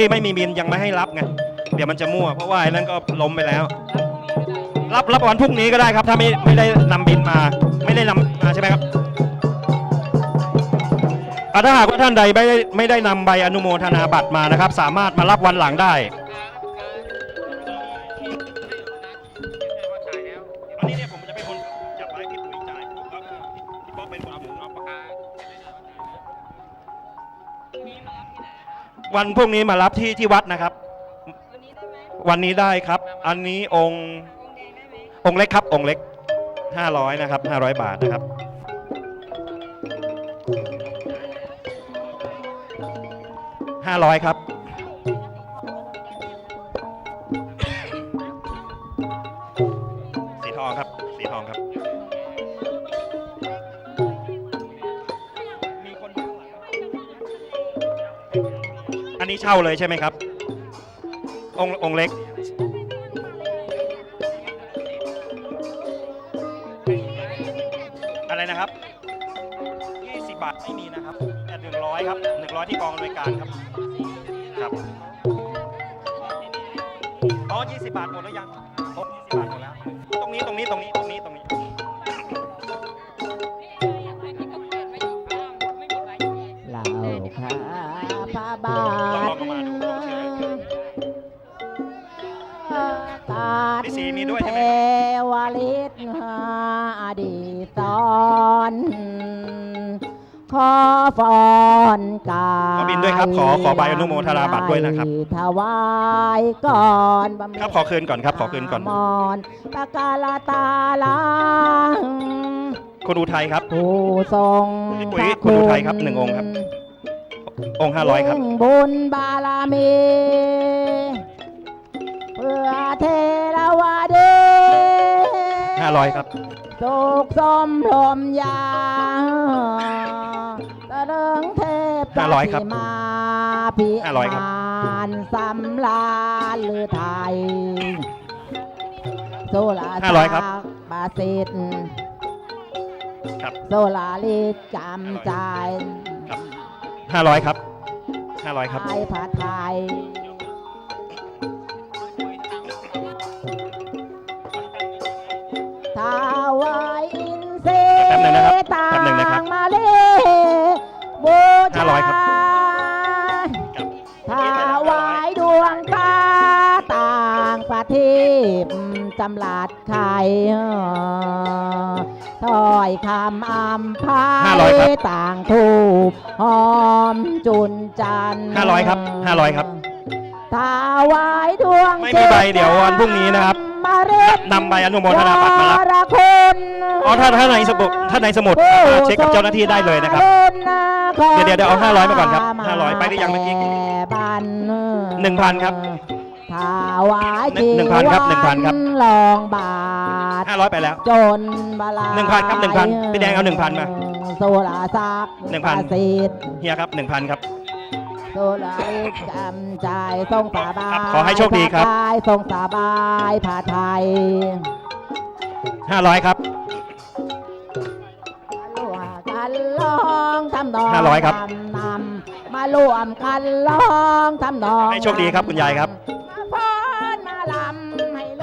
ที่ไม่มีบินยังไม่ให้รับไงเดี๋ยวมันจะมั่วเพราะว่าไอ้นั่นก็ล้มไปแล้ว รับรับวันพรุ่งนี้ก็ได้ครับ ถ้าไม่ไม่ได้นำบินมา ไม่ได้นำมาใช่ไหมครับอะถ้าหากว่าท่านใดไม่ได้ไม่ได้นำใบอนุโมทนาบัตรมานะครับ สามารถมารับวันหลังได้ วันพรุ่งนี้มารับที่ที่วัดนะครับ วันนี้ได้ครับ อันนี้องค์องค์เล็กครับ องค์เล็ก 500นะครับ500 บาทนะครับ 500ครับ เช่าเลยใช่ไหมครับ องค์องค์เล็ก อะไรนะครับ 20 บาทไม่มีนะครับแต่100 ครับ 100 ที่กองอำนวยการครับ ครับอ๋อ20 บาทหมดแล้วยังโอ้20บาทหมดแล้ว ตรงนี้ตรงนี้ตรงนี้ตรงนี้ ครับขอขอใบอนุโมทนาบัตรด้วยนะครับถวายก่อนบำเพ็ญครับขอคืนก่อนครับขอคืนก่อนมอนตะกาลตาลังคุณอุทัยครับผู้ทรงพี่ปุ๋ยคุณอุทัยครับหนึ่งองค์ครับ องค์500ครับยิ่งบุญบารมีเพื่อเทรวดี500ครับสุขสมลมยาตะ เริงเทพ500ครับปฏิมาพิ500ครับมานสำลานหรือไทยโซลา500ครับ ศักดิ์ประสิทธิ์ครับ โซลาลิศจำใจครับ500ครับ500ครับ ไทยผัดไทยถวายอินทรีแป๊บหนึ่งนะครับ ต่าแป๊บหนึ่งนะครับงมาเล ประเทศจำหลัดไข่ถอยคำอำพา500ครับต่างทูบหอมจุนจันทร์500ครับ500ครับถวายดวงไม่มีใบเดี๋ยววันพรุ่งนี้นะครับมาเร็ดนำใบอนุโมทนาบัตรมารับวคุณอ๋อถ้าถ้าในสมุดถ้าในสมุดสามารถเช็คกับเจ้าหน้าที่ได้เลยนะครับ เดี๋ยวเดี๋ยวเดี๋ยวเอา500มาก่อนครับ500ไปหรือยังเมื่อกี้บัน1,000ครับ ถาวายหนึ่งหนึ่งพันครับหนึ่งพันครับ ลองบาท500ไปแล้ว จนบาลาหนึ่งพันครับหนึ่งพันพี่แดงเอาหนึ่งพันมาโซลาซักหนึ่งพัน ประสิทธิ์เฮียครับ1,000ครับ โซลาลิกจำใจทรงสาบาครัยบขอให้โชคดีครับพะกายทรงสาบายผาไทย500ครับ มาร่วมกันลองทำนองห้าร้อยครับนำนำมาร่วมกันลองทำนองให้โชคดีครับคุณยายครับ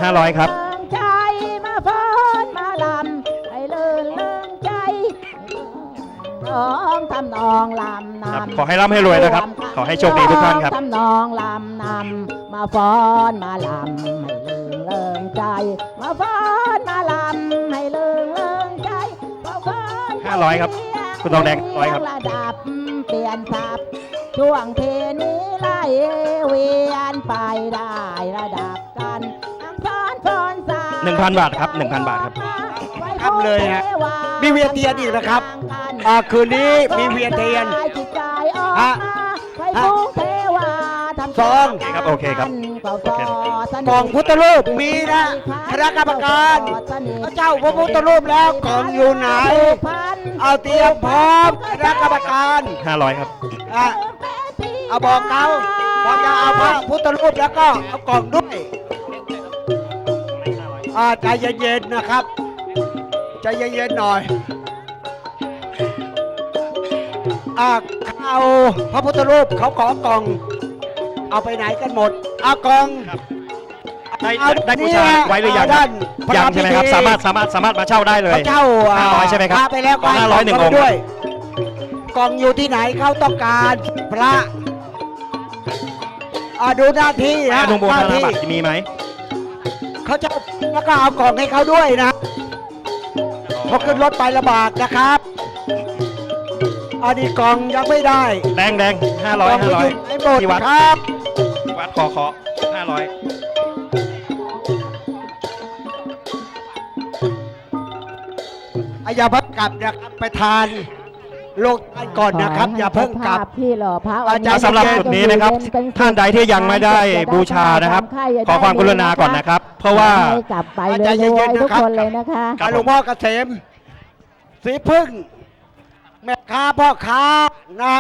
500 ครับ ใจมาเฟินมาลำให้เลื่นเลื่นใจร้องทำนองลำครับนำขอให้ร่ำให้รวยนะครับ ขอให้โชคดีทุกท่านครับทำนองลำนำมาฟ้อนมาลำให้เลื่นเลื่นใจ มาฟ้อนมาลำให้เลื่นเลื่นใจมาฟ้อนห้าร้อยครับคุณตองแดงร้อยครับระดับเปลี่ยนสับช่วงเทนี้ไล่เวียนไปได้ระดับกัน น้ำฟ้อนฟ้อนสา1,000บาทครับ1,000บาทครับ ครับเลยฮะมีเวียนเทียนอีกนะครับอ่าคืนนี้มีเวียนเทียนจิตใจออกฮะมาไฟฟุ้งเทวาทำสองโอเคครับโอเคครับเป่าโอเคสนิทกล่องพุทธรูปมีนะคณะกรรมการพระเจ้าพระพุทธรูปแล้วกล่องอยู่ไหน เอาเตรียมพร้อมคณะกรรมการ500ครับอะเอาบอกเขาพอจะเอาพระพุทธรูปแล้วก็เอากล่องด้วย อ่าใจเย็นๆนะครับ ใจเย็นๆหน่อยอ่าเอาพระพุทธรูปเขาขอกล่อง เอาไปไหนกันหมดเอากองครับได้เอาได้บูชาเนี่ยไว้หรือยังเอาด้านยังใช่ไหมครับ พระพิธี สามารถสามารถสามารถมาเช่าได้เลยพระเจ้าอะห้าร้อยใช่ไหมครับพะไปแล้วก็ห้าร้อยหนึ่งกองค์ ด้วยกองอยู่ที่ไหนเขาต้องการพระอ่าดูหน้าที่นะอนุโมหทน้านาที่บัตรมีไหม เขาจะเอาแล้วก็เอากล่องให้เขาด้วยนะเพราะขึ้นรถไปลำบากนะครับอันนี้กล่องยังไม่ได้แดงแดงห้าร้อยกล่งห้าร้อยไม่หมดที่วัดครับ วัดคอเคาะห้าร้อยอะอย่าเพิ่งกลับนะครับไปทาน ลูกทานก่อนนะครับ อย่าเพิ่งกลับขอให้พี่หล่อพระอาจารย์สำหรับจุดนี้นะครับ ท่านใดที่ยังไม่ได้บูชานะครับ ขอความกรุณาก่อนนะครับ เพราะว่าให้กลับไปอาเลจารยย์เย็นๆๆทุกนะครับคนเลยนะคะครับหลวงพ่อเกษมสีพึ่ง แม่ค้าพ่อค้านะ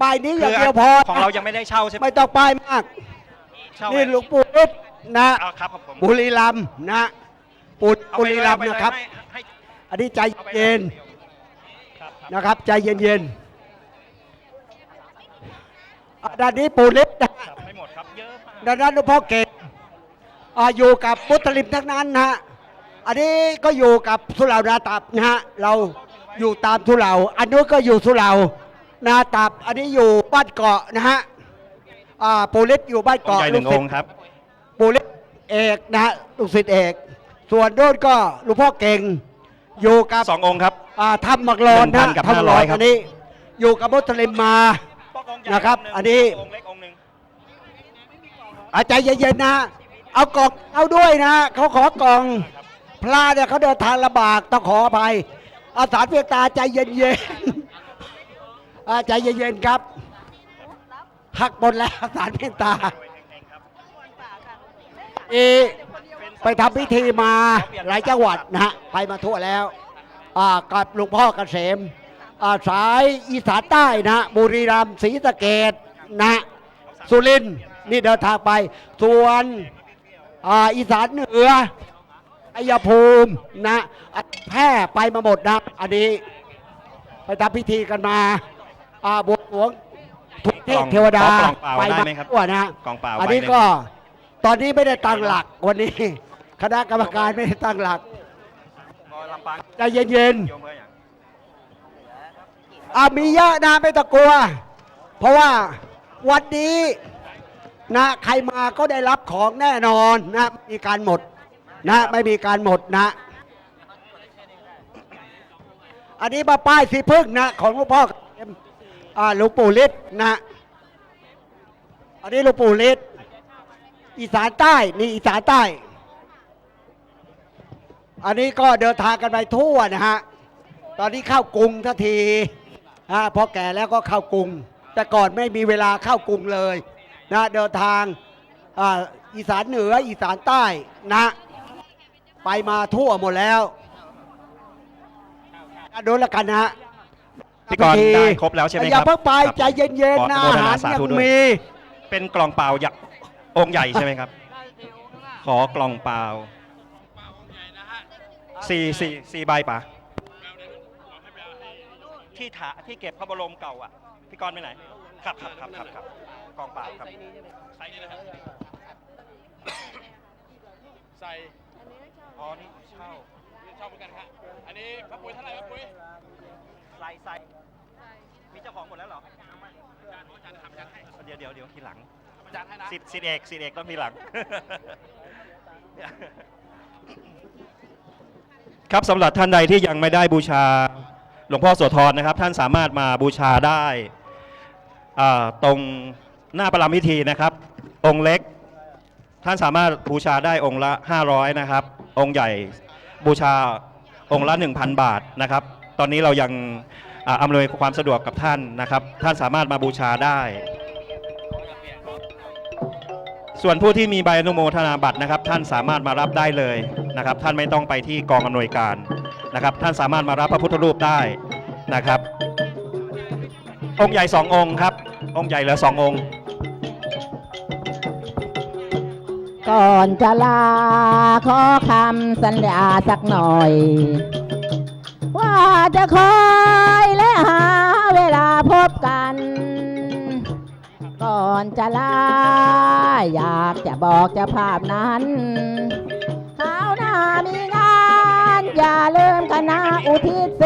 ป้ายนี้อย่างเดียวพอของเรายังไม่ได้เช่าใช่ไหมไม่ต้องป้ายมากเช่าไหมนี่หลวงปู่ฤทธิ์นะเอาครับผมบุรีรัมย์นะปุดเอาบุไปรีเลยรัมเอาย์ไปเลยนะครับให้ให้อันนี้ใจเอาไปเย็นครับครับ นะครับใจเย็นๆอะด้านนี้ปู่ฤทธิ์นะครับไม่หมดครับเยอะมากด้านนั้นหลวงพ่อเก่งอ่าอยู่กับมุสลิมทั้งนั้นนะฮะอันนี้ก็อยู่กับสุเหร่านาตับนะฮะเราอยู่ตามสุเหร่าอันนู้นก็อยู่สุเหร่านาตับ อันนี้อยู่บ้านเกาะนะฮะอ่าปู่ฤทธิ์อยู่บ้านองค์เกาะใหญ่หนึ่งลูอกงศิษค์ย์ครับ ปู่ฤทธิ์เอกนะฮะลูกศิษย์เอก ส่วนโน้นก็หลวงพ่อเก่งอยู่กับ สององค์ครับ อ่าถ้ำมักรอนหนึ่นะงพันกับถ้ำมักรอน500ครับ อันนี้ อยู่กับมุสลิมมา นะครับอันนี้ องค์เล็กองค์หนึ่งอาใจเย็นๆนะ เอากล่องเอาด้วยนะเขาขอกล่องพระเนี่ยเขาเดินทางลำบากต้องขออภัยอาสารเพียงตาใจเย็นๆอาใจเย็นๆครับ หักหมดแล้วอาสารเพียงตาเอไปทำพิธีมาหลายจังหวัดนะฮะไปมาทั่วแล้วอ่า กับหลวงพ่อเกษมอ่าสายอีสานใต้นะบุรีรัมย์ศรีสะเกดนะสุรินทร์นี่เดินทางไป ส่วนอ่าอีสานเหนืออายภูมินะอะแพร่ไปมาหมดนะอันนี้ ไปทำพิธีกันมาอ่าบวงสรวงทุกเทพเทวดาขอกล่องเปล่าไปได้มาไหมครับทั่วนะกล่องเปล่าอันนี้ใบหงก็ตอนนี้ไม่ได้ตั้งหลักวันนี้ คณะกรรมการไม่ได้ตั้งหลักอ๋อลำปาง ใจเย็นโยมเพื่ออย่างๆอ่ามีเยอะนะไม่ต้องกลัว เพราะว่าวันนี้นะใครมาก็ได้รับของแน่นอนนะไม่มีการหมดนะไม่มีการหมดนะ อันนี้มาป้ายสีพึ่งนะ ของหลวงพ่ออ่าหลวงปู่ฤทธิ์นะ อันนี้หลวงปู่ฤทธิ์อีสานใต้นี่อีสานใต้ อันนี้ก็เดินทางกันไปทั่วนะฮะ ตอนนี้เข้ากรุงทันทีอ่าพอแก่แล้วก็เข้ากรุง แต่ก่อนไม่มีเวลาเข้ากรุงเลยนะเดินทางอ่าอีสานเหนืออีสานใต้นะ ไปมาทั่วหมดแล้วอะโดนละกันนะฮะ พี่กรณ์ได้ครบแล้วใช่ไหมอย่าครับเพิ่งไปครับใจเย็นๆนะขออนุโมทอานาหารสายัธุงด้วย มี เป็นกล่องเปล่ายักษ์องค์ใหญ่ใช่ไหมครับ ขอกล่องเปล่า สี่สี่สี่ใบป่ะที่ถาที่เก็บพระบรมเก่าอะพี่กรณ์ไปไหนครับครับครับครับครับกล่องเปล่าครับใส่นี่นะครับใส่อ๋อนี่เช่าชอบเหมือนกันครับอันนี้พระปุ๋ยเท่าไหร่พระปุ๋ยใส่ใส่มีเจ้าของหมดแล้วเหรอเดี๋ยวเดี๋ยวเดี๋ยวทีหลังอาจารย์ให้นะสิทธิ์สิทธิ์เอกสิทธิ์เอกต้องทีหลัง ครับสำหรับท่านใดที่ยังไม่ได้บูชาหลวงพ่อโสธรนะครับ ท่านสามารถมาบูชาได้อ่าตรงหน้าประลำพิธีนะครับ องค์เล็ก ท่านสามารถบูชาได้องค์ละ 500 นะครับ องค์ใหญ่บูชาองค์ละ 1,000 บาทนะครับ ตอนนี้เรายังอ่าอำนวยความสะดวกกับท่านนะครับ ท่านสามารถมาบูชาได้ ส่วนผู้ที่มีใบอนุโมทนาบัตรนะครับ ท่านสามารถมารับได้เลยนะครับ ท่านไม่ต้องไปที่กองอำนวยการนะครับ ท่านสามารถมารับพระพุทธรูปได้นะครับ องค์ใหญ่สององค์ครับ องค์ใหญ่เหลือสององค์ ก่อนจะลาขอคำสัญญาสักหน่อย ว่าจะคอยและหา อนจะลา อยากจะบอกจะภาพนั้นข้าวหน้ามีงาน อย่าลืมกันนะอุทิศ